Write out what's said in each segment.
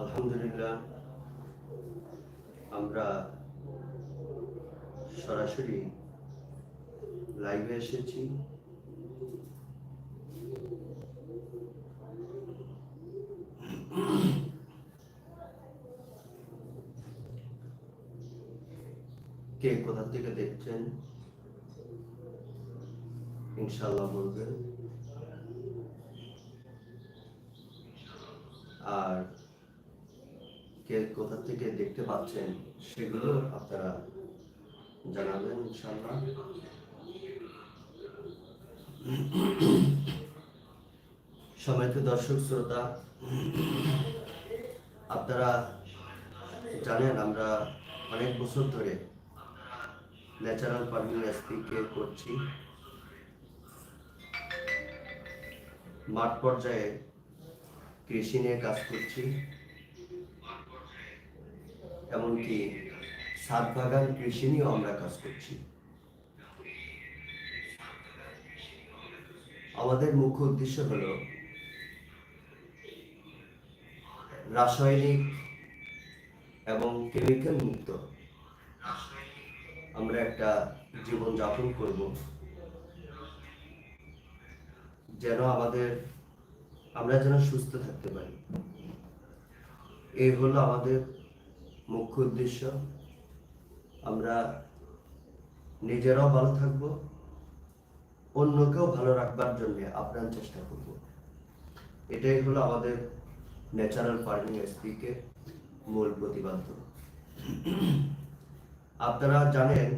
আলহামদুলিল্লাহ আমরা সরাসরি লাইভে এসেছি। কে কোথা থেকে দেখছেন? ইনশাল্লাহ বলবেন আর কে কোথা থেকে দেখতে পাচ্ছেন, সেগুলো আপনারা জানাবেন ইনশাল্লাহ সময়ত দর্শক, শ্রোতা, আপনারা জানেন আমরা অনেক বছর ধরে ন্যাচারাল ফার্মিং এসপিকে করছি। মাঠ পর্যায়ে কৃষি নিয়ে কাজ করছি। এমনকি সাত বাগান কৃষি নিয়েও আমরা কাজ করছি। আমাদের মুখ্য উদ্দেশ্য হলো রাসায়নিক এবং কেমিক্যাল মুক্ত। আমরা একটা জীবন যাপন করব যেন আমাদের, আমরা যেন সুস্থ থাকতে পারি। এই হলো আমাদের মুখ্য উদ্দেশ্য, আমরা নিজেরাও ভালো থাকব, অন্যকেও ভালো রাখবার জন্য আপ্রাণ চেষ্টা করব। এটাই হলো আমাদের ন্যাচারাল ফার্মিং এসপিকে মূল প্রতিপাদ্য। আপনারা জানেন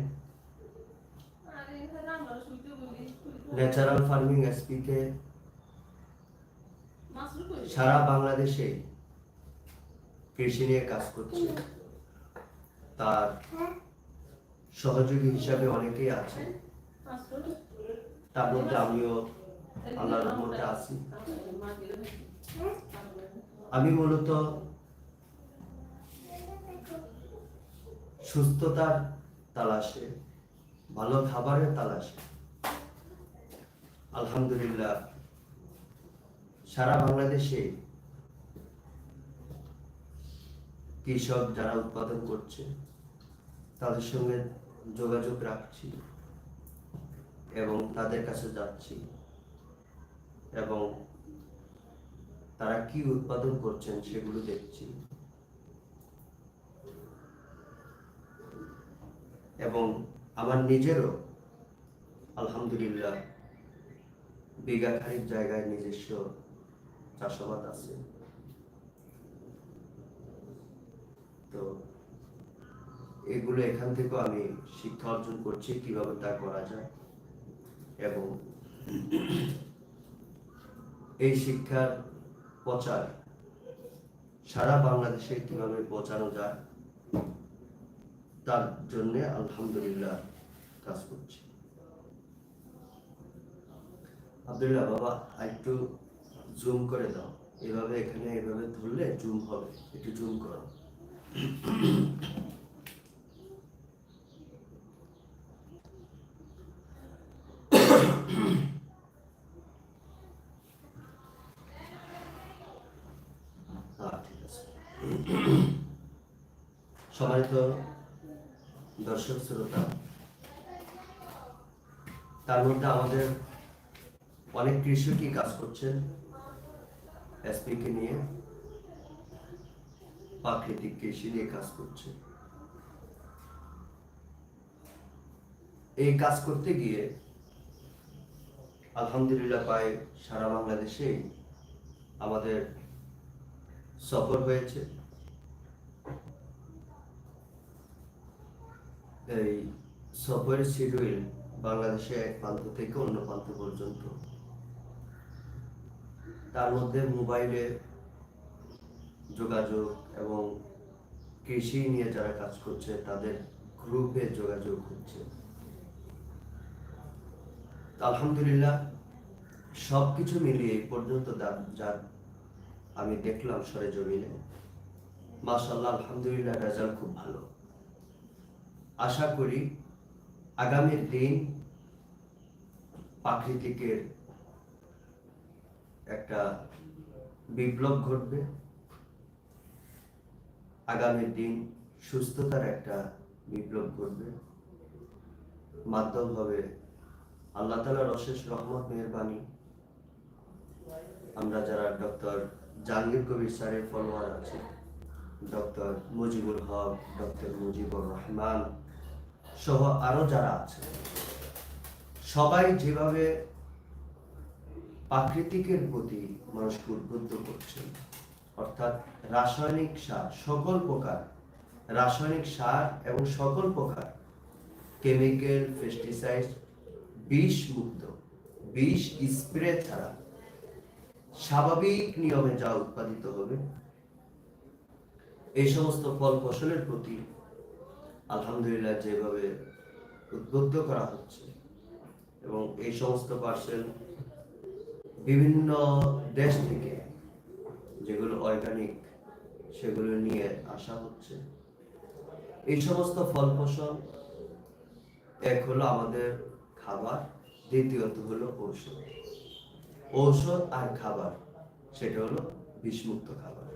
ন্যাচারাল ফার্মিং এসপিকে সারা বাংলাদেশে কৃষি নিয়ে কাজ করছে। তার সহযোগী হিসাবে অনেকেই আছে তার মধ্যে আমিও, আল্লাহর মধ্যে আছি। আমি মূলত সুস্থতার তালাশে, ভালো খাবারের তালাশে। আলহামদুলিল্লাহ, সারা বাংলাদেশে কৃষক যারা উৎপাদন করছে তাদের সঙ্গে যোগাযোগ রাখছি এবং তাদের কাছে যাচ্ছি এবং তারা কি উৎপাদন করছেন সেগুলো দেখছি এবং আমার নিজেরও আলহামদুলিল্লাহ বিঘা খানিক জায়গায় নিজস্ব চাষাবাদ আছে। তো এগুলো এখান থেকেও আমি শিক্ষা অর্জন করছি, কীভাবে তা করা যায় এবং এই শিক্ষার প্রচার সারা বাংলাদেশে কীভাবে পৌঁছানো যায়, তার জন্য আলহামদুলিল্লাহ কাজ করছি। আব্দুল্লাহ বাবা একটু জুম করে দাও। এভাবে এখানে এভাবে ধরলে জুম হবে। একটু জুম করো হ্যাঁ, ঠিক আছে। সম্মানিত দর্শক শ্রোতা। তার মধ্যে আমাদের অনেক কৃষকই কাজ করছেন এসপিকে নিয়ে, প্রাকৃতিক কৃষি নিয়ে কাজ করছে। এই কাজ করতে গিয়ে আলহামদুলিল্লাহ প্রায় সারা বাংলাদেশে আমাদের সফর হয়েছে। এই সফরের শিডিউল বাংলাদেশে এক প্রান্ত থেকে অন্য প্রান্ত পর্যন্ত। তার মধ্যে মোবাইলে যোগাযোগ এবং কৃষি নিয়ে যারা কাজ করছে, তাদের গ্রুপে যোগাযোগ হচ্ছে। আলহামদুলিল্লাহ সব কিছু মিলিয়ে এই পর্যন্ত যা- আমি দেখলাম সরে জমিনে মাসাল্লাহ আলহামদুলিল্লাহ রেজাল্ট খুব ভালো। আশা করি আগামী দিন প্রাকৃতিকের একটা বিপ্লব ঘটবে। আগামী দিন সুস্থতার একটা বিপ্লব ঘটবে। মাধ্যম হবে আল্লাহ তালার অশেষ রহমত, মেহরবানি। আমরা যারা ডক্টর জাহাঙ্গীর কবির স্যারের ফলোয়ার আছি, ডক্টর মুজিবুল হক, ডক্টর মুজিবুর রহমান সহ আরও যারা আছে, সবাই যেভাবে প্রাকৃতিকের প্রতি মানুষকে উদ্বুদ্ধ করছেন, অর্থাৎ রাসায়নিক সার, সকল প্রকার রাসায়নিক সার এবং সকল প্রকার কেমিক্যাল, পেস্টিসাইড, বিষ মুক্ত, বিষ স্প্রে ছাড়া স্বাভাবিক নিয়মে যা উৎপাদিত হবে, এই সমস্ত ফল ফসলের প্রতি আলহামদুলিল্লাহ যেভাবে উদ্বুদ্ধ করা হচ্ছে এবং এই সমস্ত পার্সেল বিভিন্ন দেশ থেকে যেগুলো অর্গানিক সেগুলো নিয়ে আসা হচ্ছে। এই সমস্ত ফল ফসল এক হলো আমাদের খাবার, দ্বিতীয়ত হলো ঔষধ। ঔষধ আর খাবার, সেটা হলো বিষমুক্ত খাবার,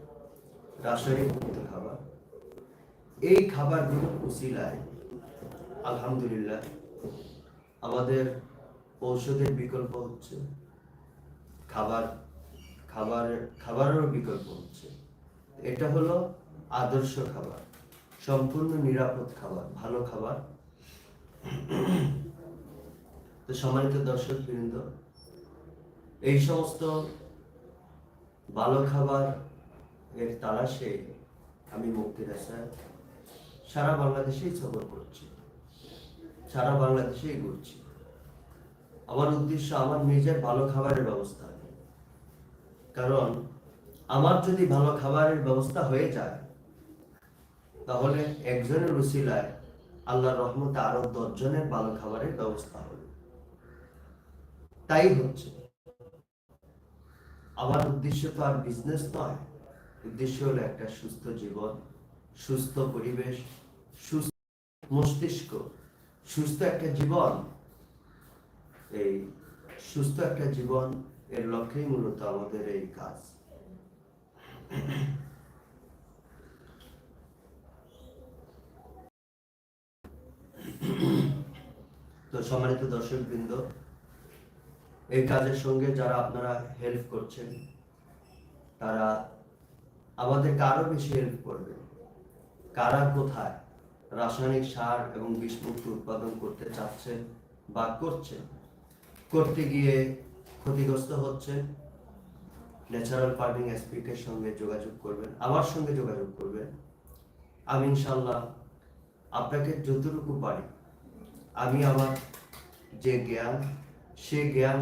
রাসায়নিক মুক্ত খাবার। এই খাবারগুলো উসিলায়। আলহামদুলিল্লাহ। আমাদের ঔষধের বিকল্প হচ্ছে খাবার খাবার, খাবারেরও বিকল্প হচ্ছে। এটা হলো আদর্শ খাবার, সম্পূর্ণ নিরাপদ খাবার, ভালো খাবার। তো সম্মানিত দর্শক বৃন্দ এই সমস্ত ভালো খাবার এর তালাশে আমি মুক্তির আশায় সারা বাংলাদেশেই সফর করছি। সারা বাংলাদেশেই ঘুরছি। আমার উদ্দেশ্য, আমার নিজের ভালো খাবারের ব্যবস্থা। কারণ, আমার যদি ভালো খাবারের ব্যবস্থা হয়ে যায়, তাহলে একজনের উসিলায় আল্লাহর রহমতে আরও দশজনের ভালো খাবারের ব্যবস্থা হবে। তাই হচ্ছে। আমার উদ্দেশ্য তো আর বিজনেস নয়। উদ্দেশ্য হলো একটা সুস্থ জীবন। সুস্থ পরিবেশ, সুস্থ মস্তিষ্ক, সুস্থ একটা জীবন। এই সুস্থ একটা জীবন এর লক্ষ্যেই মূলত আমাদের এই কাজ। তো সম্মানিত দর্শক বৃন্দ এই কাজের সঙ্গে যারা আপনারা হেল্প করছেন, তারা আমাদেরকে আরও বেশি হেল্প করবে কারা কোথায় রাসায়নিক সার এবং বিষমুক্ত উৎপাদন করতে চাচ্ছে বা করছে? করতে গিয়ে ক্ষতিগ্রস্ত হচ্ছে? ন্যাচারাল ফার্মিং এসপিকের সঙ্গে যোগাযোগ করবেন, আমার সঙ্গে যোগাযোগ করবেন। আমি ইনশাল্লাহ আপনাকে যতটুকু পারি, আমি আমার যে জ্ঞান, সে জ্ঞান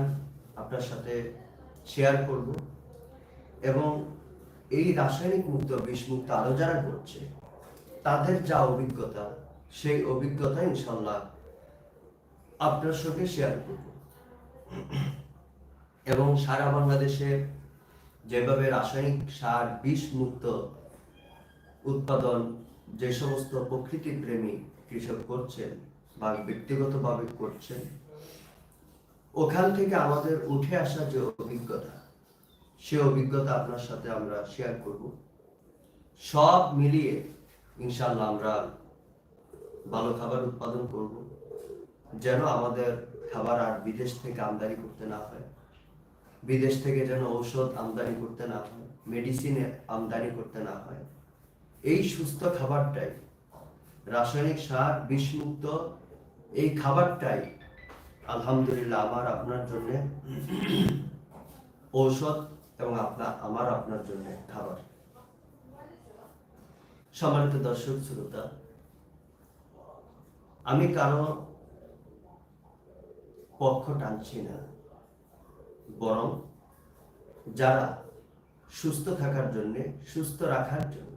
আপনার সাথে শেয়ার করব এবং এই রাসায়নিক মুক্ত, বিষমুক্ত আরও যারা করছে তাদের যা অভিজ্ঞতা, সেই অভিজ্ঞতা ইনশাল্লাহ আপনার সঙ্গে শেয়ার করব। এবং সারা বাংলাদেশে যেভাবে রাসায়নিক সার বিষ মুক্ত উৎপাদন যে সমস্ত প্রকৃতি প্রেমী কৃষক করছেন বা ব্যক্তিগতভাবে করছেন, ওখান থেকে আমাদের উঠে আসা যে অভিজ্ঞতা, সে অভিজ্ঞতা আপনার সাথে আমরা শেয়ার করব। সব মিলিয়ে ইনশাল্লাহ আমরা ভালো খাবার উৎপাদন করব, যেন আমাদের খাবার আর বিদেশ থেকে আমদানি করতে না হয়। বিদেশ থেকে যেন ঔষধ আমদানি করতে না হয়, মেডিসিন আমদানি করতে না হয়। এই সুস্থ খাবারটাই, রাসায়নিক সার বিষমুক্ত এই খাবারটাই আলহামদুলিল্লাহ আমার আপনার জন্য ঔষধ এবং আপনার, আমার আপনার জন্য খাবার। সম্মানিত দর্শক, শ্রোতা, আমি কারও পক্ষ টানছি না, বরং যারা সুস্থ থাকার জন্য, সুস্থ রাখার জন্য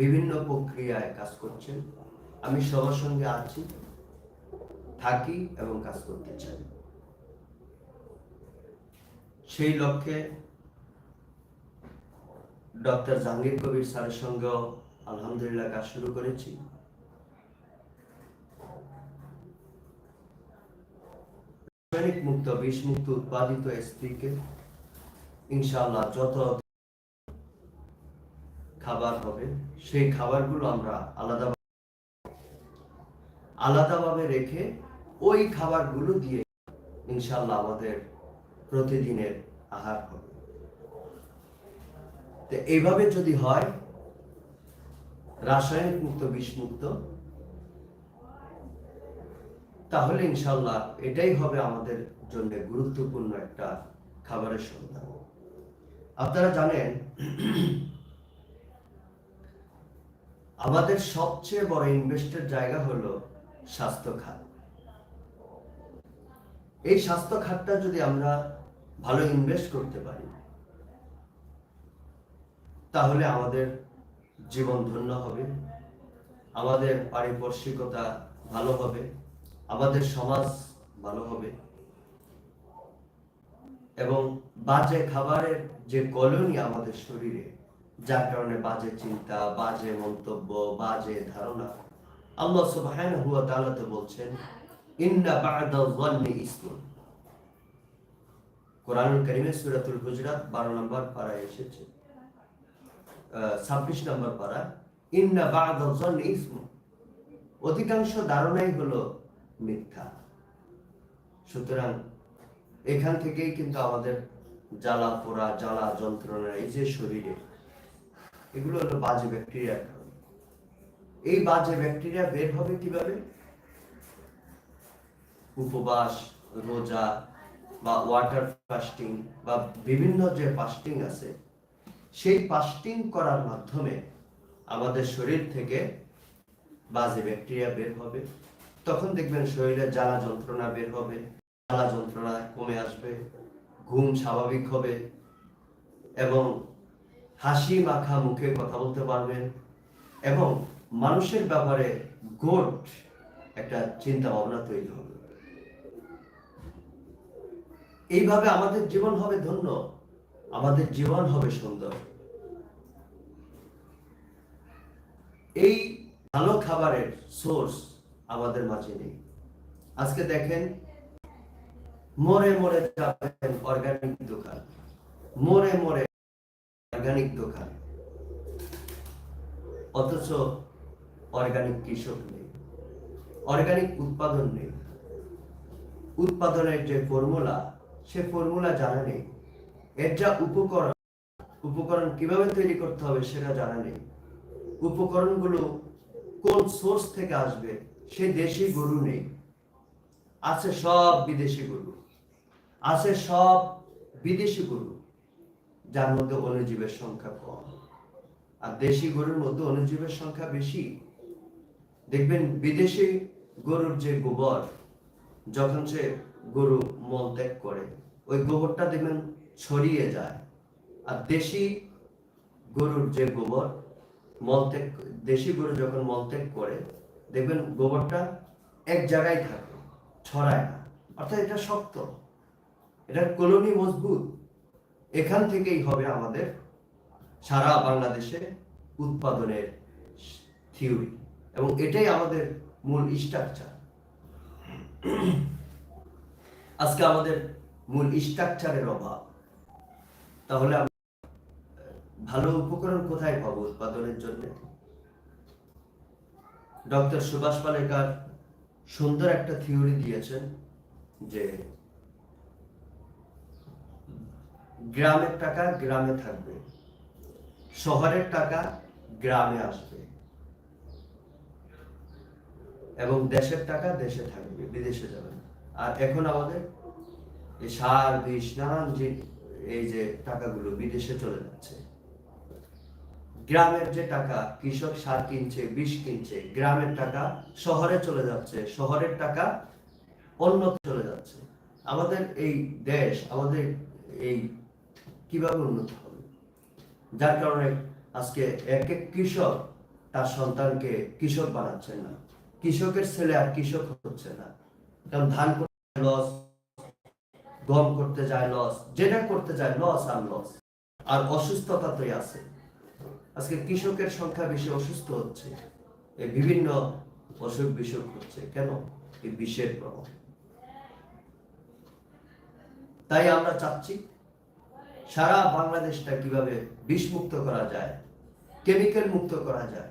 বিভিন্ন প্রক্রিয়ায় কাজ করছেন, আমি সবার সঙ্গে আছি, থাকি এবং কাজ করতে চাই। সেই লক্ষ্যে ডক্টর জাহাঙ্গীর কবির স্যারের সঙ্গেও আলহামদুলিল্লাহ কাজ শুরু করেছি। রাসায়নিক মুক্ত, বিষ মুক্ত, উৎপাদিত এসপিকে ইনশাআল্লাহ যত খাবার হবে, সেই খাবারগুলো আমরা আলাদা আলাদাভাবে রেখে ওই খাবারগুলো দিয়ে ইনশাল্লাহ আমাদের প্রতিদিনের আহার হবে। তো এইভাবে যদি হয়, রাসায়নিক মুক্ত বিষমুক্ত তাহলে ইনশাল্লাহ এটাই হবে আমাদের জন্য গুরুত্বপূর্ণ একটা খাবারের সন্ধান। আপনারা জানেন, আমাদের সবচেয়ে বড় ইনভেস্টের জায়গা হলো স্বাস্থ্য খাত। এই স্বাস্থ্য খাতটা যদি আমরা ভালো ইনভেস্ট করতে পারি তাহলে আমাদের জীবন ধন্য হবে। আমাদের পারিপার্শ্বিকতা ভালো হবে। আমাদের সমাজ ভালো হবে। এবং বাজে খাবারের যে কলোনি আমাদের শরীরে, যার কারণে বাজে চিন্তা, বাজে মন্তব্য, বাজে ধারণা, আল্লাহ সুবহানাহু ওয়া তাআলা তো বলছেন, ইন্না বা'দা যন্নি ইসমুন কোরআনুল কারীমের সূরাতুল হুজরাত 12 নম্বর পারায় এসেছে। ছাব্বিশ নম্বর পারা, ইন্না বা'দা যন্নি ইসমুন অধিকাংশ ধারণাই হলো মিথ্যা। সুতরাং এখান থেকেই কিন্তু আমাদের জ্বালা পোড়া, জ্বালা যন্ত্রণা, এই যে শরীরে, এগুলো হলো বাজে ব্যাকটেরিয়ার কারণে। এই বাজে ব্যাকটেরিয়া বের হবে কীভাবে? উপবাস, রোজা বা ওয়াটার ফাস্টিং বা বিভিন্ন যে ফাস্টিং আছে সেই ফাস্টিং করার মাধ্যমে আমাদের শরীর থেকে বাজে ব্যাকটেরিয়া বের হবে। তখন দেখবেন শরীরে জ্বালা যন্ত্রণা বের হবে, জ্বালা যন্ত্রণা কমে আসবে, ঘুম স্বাভাবিক হবে এবং হাসি মাখা মুখে কথা বলতে পারবেন এবং মানুষের ব্যাপারে গোট একটা চিন্তা ভাবনা তৈরি হবে। এইভাবে আমাদের জীবন হবে ধন্য। আমাদের জীবন হবে সুন্দর। এই ভালো খাবারের সোর্স আমাদের মাঝে নেই। আজকে দেখেন মোড়ে মোড়ে যাবেন অর্গানিক দোকান। মোড়ে মোড়ে অর্গানিক দোকান। অথচ অর্গানিক কৃষক নেই। অর্গানিক উৎপাদন নেই। উৎপাদনের যে ফর্মুলা সে ফর্মুলা জানা নেই। এর যা উপকরণ। উপকরণ কীভাবে তৈরি করতে হবে সেটা জানা নেই। উপকরণগুলো কোন সোর্স থেকে আসবে, সে দেশি গরু নেই। আছে সব বিদেশি গরু। আছে সব বিদেশি গরু, যার মধ্যে অনুজীবের সংখ্যা কম। আর দেশি গরুর মধ্যে অনুজীবের সংখ্যা বেশি। দেখবেন বিদেশি গরুর যে গোবর, যখন সে গরু মল ত্যাগ করে, ওই গোবরটা দেখবেন ছড়িয়ে যায়। আর দেশি গরুর যে গোবর, মলত্যাগ, দেশি গরু যখন মলত্যাগ করে, দেখবেন গোবরটা এক জায়গায় থাকে, ছড়ায় না। অর্থাৎ এটা শক্ত। এটার কলোনি মজবুত। এখান থেকেই হবে আমাদের সারা বাংলাদেশে উৎপাদনের থিওরি। এবং এটাই আমাদের মূল স্ট্রাকচার। আজকে আমাদের মূল স্ট্রাকচারের অভাব। তাহলে ভালো উপকরণ কোথায় পাবো উৎপাদনের জন্য? ডক্টর সুভাষ পালেকার সুন্দর একটা থিওরি দিয়েছেন যে গ্রামের টাকা গ্রামে থাকবে, শহরের টাকা গ্রামে আসবে এবং দেশের টাকা দেশে থাকবে, বিদেশে যাবে। আর এখন আমাদের সার, বিষ, নানান যে এই যে টাকাগুলো বিদেশে চলে যাচ্ছে। গ্রামের যে টাকা কৃষক সার কিনছে, বিষ কিনছে, গ্রামের টাকা শহরে চলে যাচ্ছে, শহরের টাকা অন্য চলে যাচ্ছে। আমাদের এই দেশ, আমাদের এই কীভাবে উন্নত হবে? যার কারণে আজকে এক এক কৃষক তার সন্তানকে কৃষক বানাচ্ছে না। কৃষকের ছেলে আর কৃষক হচ্ছে না। কারণ ধান লস গম করতে যায়, লস। যেটা করতে যায়, লস আর লস। আর অসুস্থতা তো আছে। আজকে কৃষকের সংখ্যা বেশি অসুস্থ হচ্ছে। এই বিভিন্ন অসুখ বিসুখ হচ্ছে। কেন? এই বিষের প্রভাব। তাই আমরা চাচ্ছি, সারা বাংলাদেশটা কীভাবে বিষমুক্ত করা যায়, কেমিক্যাল মুক্ত করা যায়।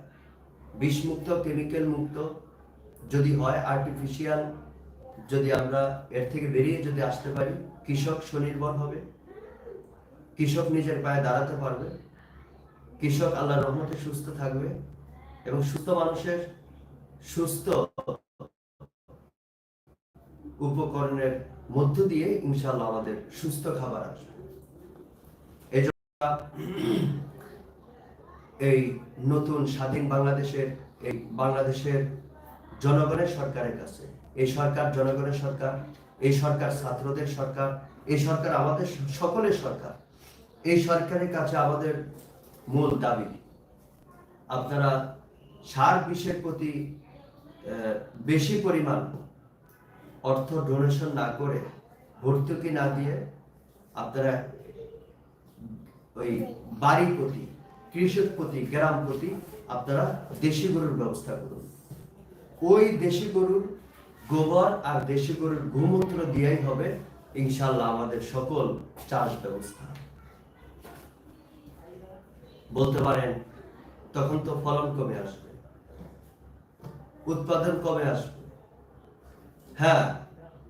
বিষ মুক্ত কেমিক্যাল মুক্ত যদি হয় আর্টিফিশিয়াল যদি আমরা এর থেকে বেরিয়ে যদি আসতে পারি, কৃষক স্বনির্ভর হবে। কৃষক নিজের পায়ে দাঁড়াতে পারবে। কৃষক আল্লাহ রহমতে সুস্থ থাকবে এবং সুস্থ মানুষের সুস্থ উপকরণের মধ্য দিয়ে ইনশাল্লাহ আমাদের সুস্থ খাবার আসবে। এই এই নতুন স্বাধীন বাংলাদেশের, এই বাংলাদেশের জনগণের সরকারের কাছে এই সরকার জনগণের সরকার, এই সরকার ছাত্রদের সরকার, এই সরকার আমাদের সকলের সরকার। এই সরকারের কাছে আমাদের মূল দাবি। আপনারা সার বিষের প্রতি বেশি পরিমাণ অর্থ ডোনেশন না করে, ভর্তুকি না দিয়ে আপনারা ওই বাড়ি প্রতি, কৃষক প্রতি, গ্রাম প্রতি আপনারা দেশি গরুর ব্যবস্থা করুন। ওই দেশি গরুর গোবর আর দেশি গরুর গোমূত্র দিয়েই হবে ইনশাল্লাহ আমাদের সকল চাষ ব্যবস্থা। বলতে পারেন, তখন তো ফলন কমে আসবে, উৎপাদন কমে আসবে। হ্যাঁ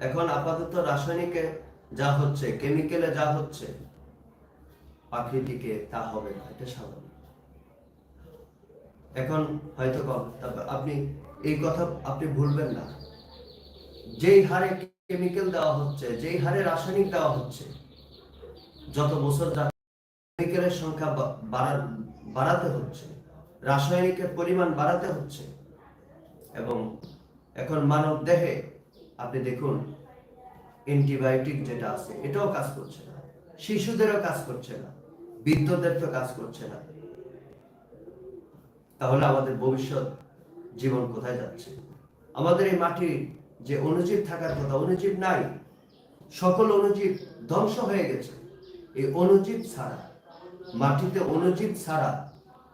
এখন আপাতত রাসায়নিকে যা হচ্ছে কেমিক্যালে যা হচ্ছে, প্রাকৃতিকে তা হবে না, এটা স্বাভাবিক। এখন হয়তো কম তবে আপনি এই কথা আপনি ভুলবেন না। যেই হারে কেমিক্যাল দেওয়া হচ্ছে, যেই হারে রাসায়নিক দেওয়া হচ্ছে, যত বছর কেমিক্যালের সংখ্যা বাড়াতে হচ্ছে, রাসায়নিকের পরিমাণ বাড়াতে হচ্ছে, এবং এখন মানব দেহে, আপনি দেখুন অ্যান্টিবায়োটিক যেটা আছে, এটাও কাজ করছে না, শিশুদেরও কাজ করছে না, বৃদ্ধদের তো কাজ করছে না। তাহলে আমাদের ভবিষ্যৎ জীবন কোথায় যাচ্ছে? আমাদের এই মাটির যে অনুজীব থাকার কথা, অনুজীব নাই। সকল অনুজীব ধ্বংস হয়ে গেছে। এই অনুজীব ছাড়া, মাটিতে অনুজীব ছাড়া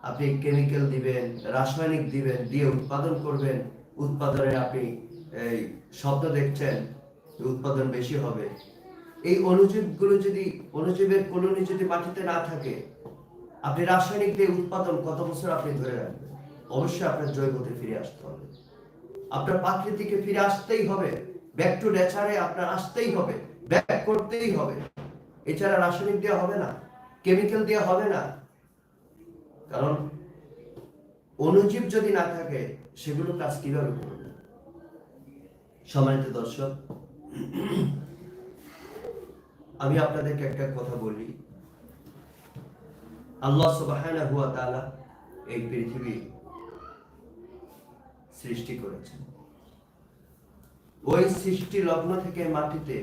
আপনি কেমিক্যাল দিবেন, রাসায়নিক দিবেন, দিয়ে উৎপাদন করবেন। উৎপাদনে আপনি এই শব্দ দেখছেন উৎপাদন বেশি হবে। এই অনুজীবগুলো যদি, অনুজীবের কলোনি যদি মাটিতে না থাকে, আপনি রাসায়নিক দিয়ে উৎপাদন কত বছর আপনি ধরে রাখবেন? অবশ্যই আপনার জৈবতে ফিরে আসতে হবে। আপনার প্রাকৃতিকে ফিরে আসতেই হবে। ব্যাক টু নেচারে আপনার আসতেই হবে। ব্যাক করতেই হবে। এছাড়া রাসায়নিক দেওয়া হবে না। কেমিক্যাল দেওয়া হবে না। কারণ অনুজীব যদি না থাকে, সেগুলো কাজ কীভাবে করবে? সম্মানিত দর্শক, আমি আপনাদেরকে একটা কথা বলি। আল্লাহ তাআলা এই পৃথিবী সৃষ্টি করেছেন। ওই সৃষ্টি লগ্ন থেকে মাটিতে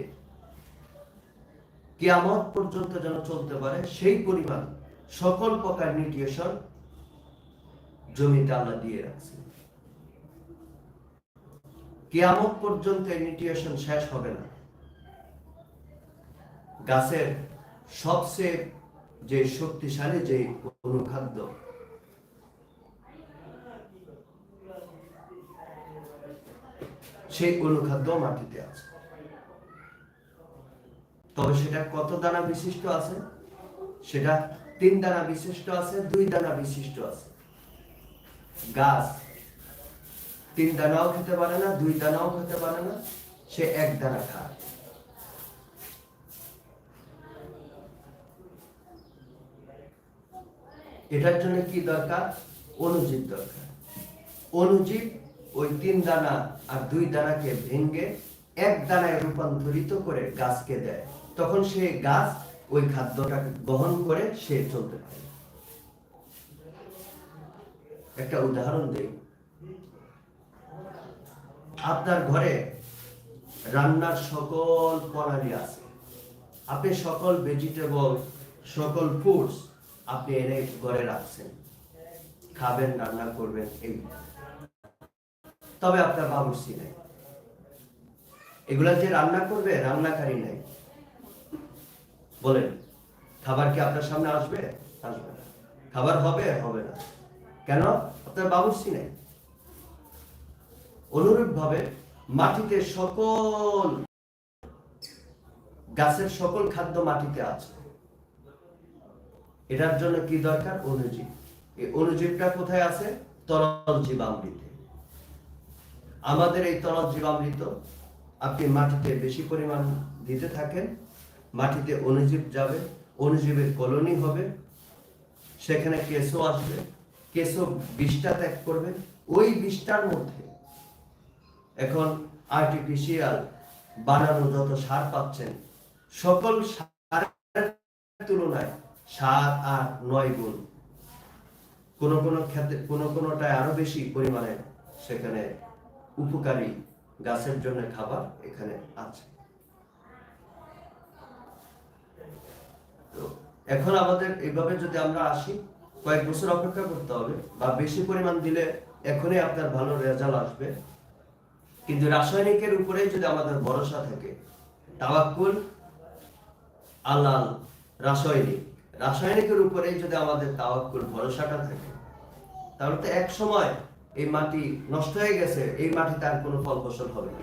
কিয়ামত পর্যন্ত যেন চলতে পারে, সেই পরিমাণ সকল প্রকার নিউট্রিশন জমিতে আল্লাহ দিয়ে রাখছেন। কিয়ামত পর্যন্ত এই নিউট্রিশন শেষ হবে না। গাছের সবচেয়ে যে শক্তিশালী যে অনুখাদ্য সেই অনুখাদ্য মাটিতে আছে। তবে সেটা কত দানা বিশিষ্ট আছে? সেটা তিন দানা বিশিষ্ট আছে, দুই দানা বিশিষ্ট আছে। গাছ তিন দানাও খেতে পারে না, দুই দানাও খেতে পারে না, সে এক দানা খায়। এটার জন্য কি দরকার? অনুজীব দরকার। অনুজীব ওই তিন দানা আর দুই দানাকে ভেঙে এক দানায় রূপান্তরিত করে গাছকে দেয়। তখন সে গাছ ওই খাদ্যটাকে গ্রহণ করে সে চলতে পারে একটা উদাহরণ দেই। আপনার ঘরে রান্নার সকল প্রণালী আছে। আপনি সকল ভেজিটেবল সকল ফুডস আপনি এনে ঘরে রাখছেন। খাবেন, রান্না করবেন, এই। তবে আপনার বাবুর্চি নেই। এগুলা যে রান্না করবে, রান্নাকারী নেই। বলেন, খাবার কি আপনার সামনে আসবে? আসবে না। খাবার হবে হবে না। কেন? আপনার বাবুর্চি নেই। অনুরূপ ভাবে মাটিতে সকল, গাছের সকল খাদ্য মাটিতে আছে। এটার জন্য কি দরকার? অনুজীব। এই অনুজীবটা কোথায় আছে? তরল জীবামৃতে। আমাদের এই তরল জীবামৃত আপনি মাটিতে বেশি পরিমাণ দিতে থাকেন, মাটিতে অনুজীব যাবে অনুজীবের কলোনি হবে, সেখানে কেঁচো আসবে, কেঁচো বিষটা ত্যাগ করবে, ওই বিষটার মধ্যে এখন আর্টিফিশিয়াল বানানো যত সার পাচ্ছেন, সকল সারের তুলনায় সাত, আট, নয় গুণ। কোন কোন ক্ষেত্রে, কোন কোনটায় আরও বেশি পরিমাণে সেখানে উপকারী গাছের জন্য খাবার এখানে আছে। তো এখন আমাদের এইভাবে যদি আমরা আসি, কয়েক বছর অপেক্ষা করতে হবে বা বেশি পরিমাণ দিলে এখনই আপনার ভালো রেজাল্ট আসবে। কিন্তু রাসায়নিকের উপরে যদি আমাদের ভরসা থাকে, তাওয়াক্কুল আল্লাহ রাসায়নিক। রাসায়নিকের উপরে যদি আমাদের তাওয়াক্কুল ভরসাটা থাকে, তাহলে তো এক সময় এই মাটি নষ্ট হয়ে গেছে, এই মাটিতে আর কোনো ফল ফসল হবে না।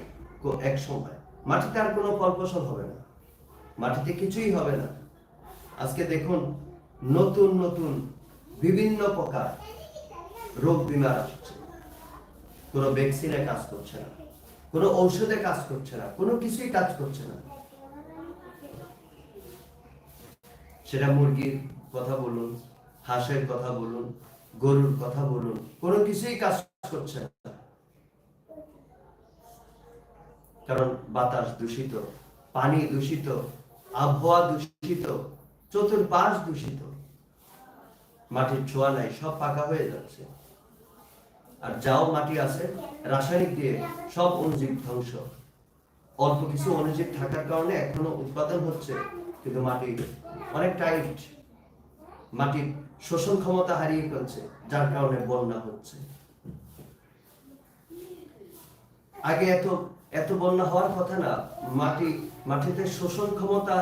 এক সময়। মাটিতে আর কোনো ফল ফসল হবে না। মাটিতে কিছুই হবে না। আজকে দেখুন, নতুন নতুন, বিভিন্ন প্রকার রোগ বিমার আসছে। কোনো ভ্যাকসিনে কাজ করছে না। কোনো ঔষধে কাজ করছে না। কোনো কিছুই কাজ করছে না। সেটা মুরগির কথা বলুন, হাঁসের কথা বলুন, গরুর কথা বলুন, কোনো কিছুই কাজ করছে? কারণ বাতাস দূষিত, পানি দূষিত, আবহাওয়া দূষিত, চতুর্পাশ দূষিত। মাটির ছোঁয়া নাই, সব পাকা হয়ে যাচ্ছে। আর যাও মাটি আছে, রাসায়নিক দিয়ে সব অনুজীব ধ্বংস। অল্প কিছু অনুজীব থাকার কারণে এখনও উৎপাদন হচ্ছে, কিন্তু মাটি অনেক টাইট। মাটির শোষণ ক্ষমতা হারিয়ে ফেলছে, যার কারণে বন্যা হচ্ছে। আগে এত এত বন্যা হওয়ার কথা না, মাটি, মাটিতে শোষণ ক্ষমতা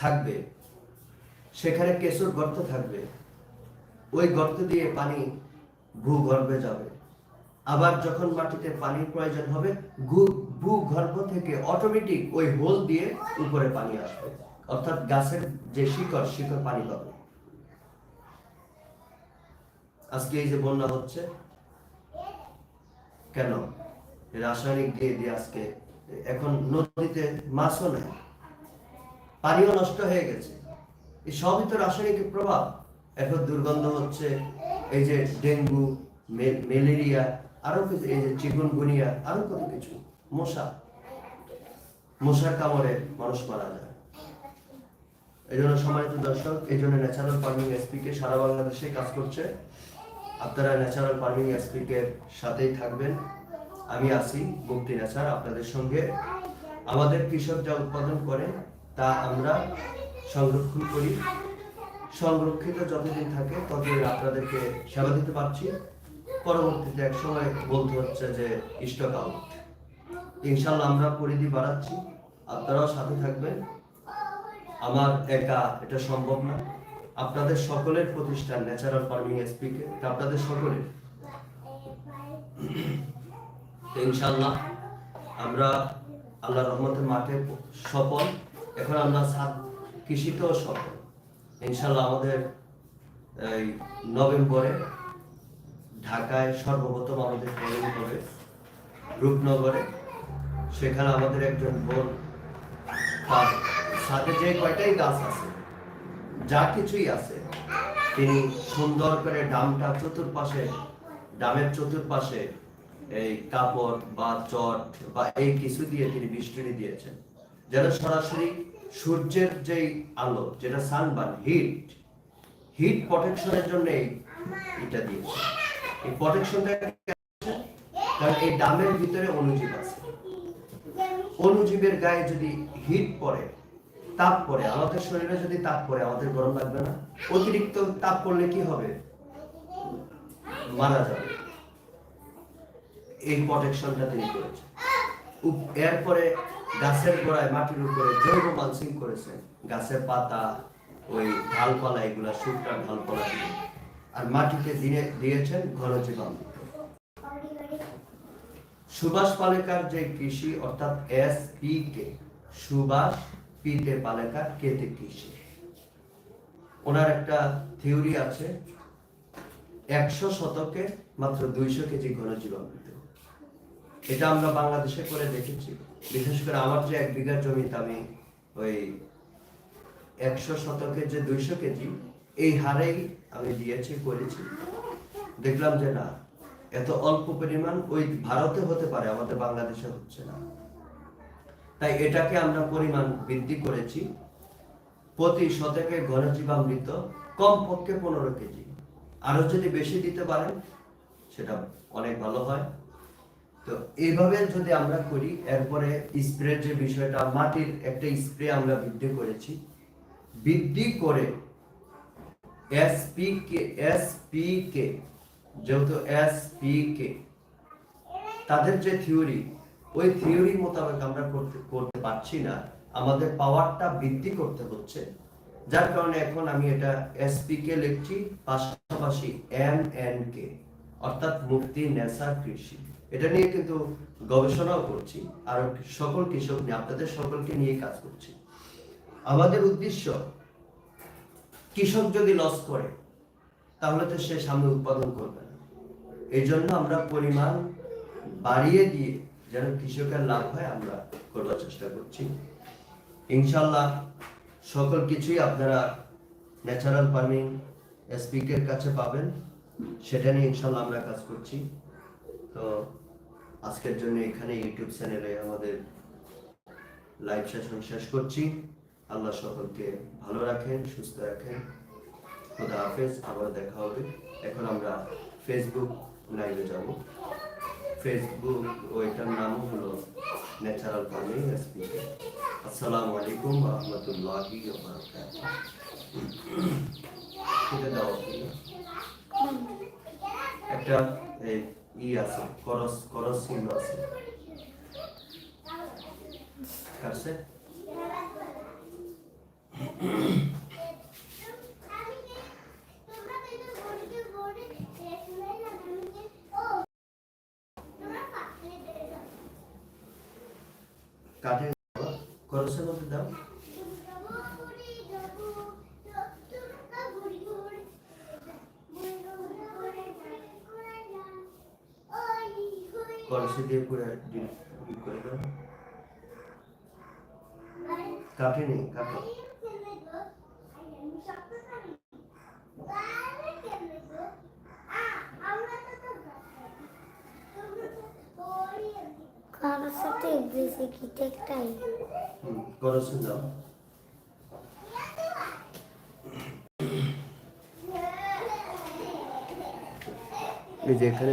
থাকবে, সেখানে কেঁচোর গর্ত থাকবে, ওই গর্ত দিয়ে পানি ভূগর্ভে যাবে। আবার যখন মাটিতে পানির প্রয়োজন হবে ভূগর্ভ থেকে অটোমেটিক ওই হোল দিয়ে উপরে পানি আসবে। অর্থাৎ গাছের যে শিকড় শিকড় পানি পাবে। আজকে এই যে বন্যা হচ্ছে, কেন? রাসায়নিক দিয়ে দিয়ে আজকে, এখন নদীতে মাছও নেই, পানিও নষ্ট হয়ে গেছে। এই সবই তো রাসায়নিক প্রভাব। এখন দুর্গন্ধ হচ্ছে, এই যে ডেঙ্গু ম্যালেরিয়া, আরও কিছু, এই যে চিকুনগুনিয়া, আরও কত কিছু, মশা। মশার কামড়ে মানুষ মারা যায়। এই জন্য সম্মানিত দর্শক, এই জন্য ন্যাচারাল ফার্মিং এসপি কে সারা বাংলাদেশে কাজ করছে। আপনারা ন্যাচারাল ফার্মিং এসপি কে সাথেই থাকবেন। আমি আছি মুক্তি নেচার আপনাদের সঙ্গে। আমাদের কৃষক যা উৎপাদন করে, তা আমরা সংরক্ষণ করি। সংরক্ষিত যতদিন থাকে, ততদিন আপনাদেরকে সেবা দিতে পারছি। পরবর্তীতে এক সময় বলতে হচ্ছে যে স্টক আউট ইনশাল্লাহ আমরা পরিধি বাড়াচ্ছি। আপনারাও সাথে থাকবেন। আমার একা এটা সম্ভব না। আপনাদের সকলের প্রতিষ্ঠান ন্যাচারাল ফার্মিং এসপিকে আপনাদের সকলের। ইনশাল্লাহ আমরা আল্লাহ রহমতের মাঠে সফল। এখন আমরা কৃষিতেও সফল। ইনশাল্লাহ আমাদের এই নভেম্বরে ঢাকায় সর্বপ্রথম আমাদের ট্রেনিং হবে রূপনগরে। সেখানে আমাদের একজন বোন, তার সাথে যে কয়টাই গাছ আছে, যা কিছুই আছে, তিনি সুন্দর করে ডামটা চতুর্পাশে, ডামের চতুর্পাশে এই কাপড় বা চট বা এই কিছু দিয়ে তিনি বৃষ্টি দিয়েছেন। যেন সরাসরি সূর্যের যেই আলো, যেটা সানবার্ন হিট হিট প্রোটেকশনের জন্য এটা দিয়েছে। এই প্রোটেকশনটা কারণ এই ডামের ভিতরে অনুজীব আছে। অনুজীবের গায়ে যদি হিট পড়ে, তাপ পড়ে, আমাদের শরীরে যদি তাপ পড়ে, আমাদের গরম লাগবে না। অতিরিক্ত তাপ পড়লে কি হবে? মারা যাবে। এই প্রোটেকশনটা তিনি করেছেন। এরপরে গাছের গোড়ায়, মাটির উপরে জৈব মালচিং করেছেন। গাছের পাতা, ওই ঢালপালা এগুলা, শুকনা ঢালপালা দিয়ে। আর মাটিতে দিয়ে, দিয়েছেন ঘন জীবামৃত সুভাষ পালেকার যে কৃষি, অর্থাৎ এস পি কে সুভাষ পিতে পালেকার কেতে কৃষি। ওনার একটা থিওরি আছে, একশো শতকে মাত্র দুইশো কেজি ঘন ঘনজীবামৃত এটা আমরা বাংলাদেশে করে দেখেছি। বিশেষ করে আমার যে এক বিঘা জমিতে আমি ওই একশো শতকের যে দুইশো কেজি, এই হারেই আমি দিয়েছি, করেছি। দেখলাম যে না, এত অল্প পরিমাণ ওই ভারতে হতে পারে, আমাদের বাংলাদেশে হচ্ছে না। তাই এটাকে আমরা পরিমাণ বৃদ্ধি করেছি। প্রতি শতকে ঘনজীবামৃত কমপক্ষে পনেরো কেজি। আরও যদি বেশি দিতে পারেন, সেটা অনেক ভালো হয়। তো এইভাবে যদি আমরা করি, এরপরে স্প্রে যে বিষয়টা, মাটির একটা স্প্রে আমরা বৃদ্ধি করেছি। বৃদ্ধি করে এসপিকে এসপিকে যেহেতু এসপিকে তাদের যে থিওরি ওই থিওরি মোতাবেক আমরা করতে করতে পারছি না। আমাদের পাওয়ারটা বৃদ্ধি করতে হচ্ছে। যার কারণে এখন আমি এটা এসপি কে লিখছি, পাশাপাশি এম এন কে অর্থাৎ মুক্তি নেশা কৃষি। এটা নিয়ে কিন্তু গবেষণাও করছি, আর সকল কৃষক নিয়ে, আপনাদের সকলকে নিয়ে কাজ করছি। আমাদের উদ্দেশ্য, কৃষক যদি লস করে, তাহলে তো সে সামনে উৎপাদন করবে না। এই জন্য আমরা পরিমাণ বাড়িয়ে দিয়ে যেন কৃষকের লাভ হয়, আমরা করবার চেষ্টা করছি। ইনশাল্লাহ সকল কিছুই আপনারা ন্যাচারাল ফার্মিং এসপিকের কাছে পাবেন, সেটা নিয়ে ইনশাল্লাহ আমরা কাজ করছি। তো আজকের জন্য এখানে ইউটিউব চ্যানেলে আমাদের লাইভ সেশন শেষ করছি। আল্লাহ সকলকে ভালো রাখেন, সুস্থ রাখেন। খোদা হাফেজ, আবার দেখা হবে। এখন আমরা ফেসবুক লাইভে যাব। ফেসবুক ওইটার নাম হলো ন্যাচারাল ফার্মিং এসপি আসসালামু আলাইকুম রহমতুল্লাহি। একটা, এই ই আছে করস করস চিহ্ন আছে। কাটছে? কাটে মধ্যে দাও। করসে দিয়ে পুরো ডিলিট করে দাও। কাটে নেই কাটে বেশি কি টেকটাই? হুম, করসে দাও। এই যে এখানে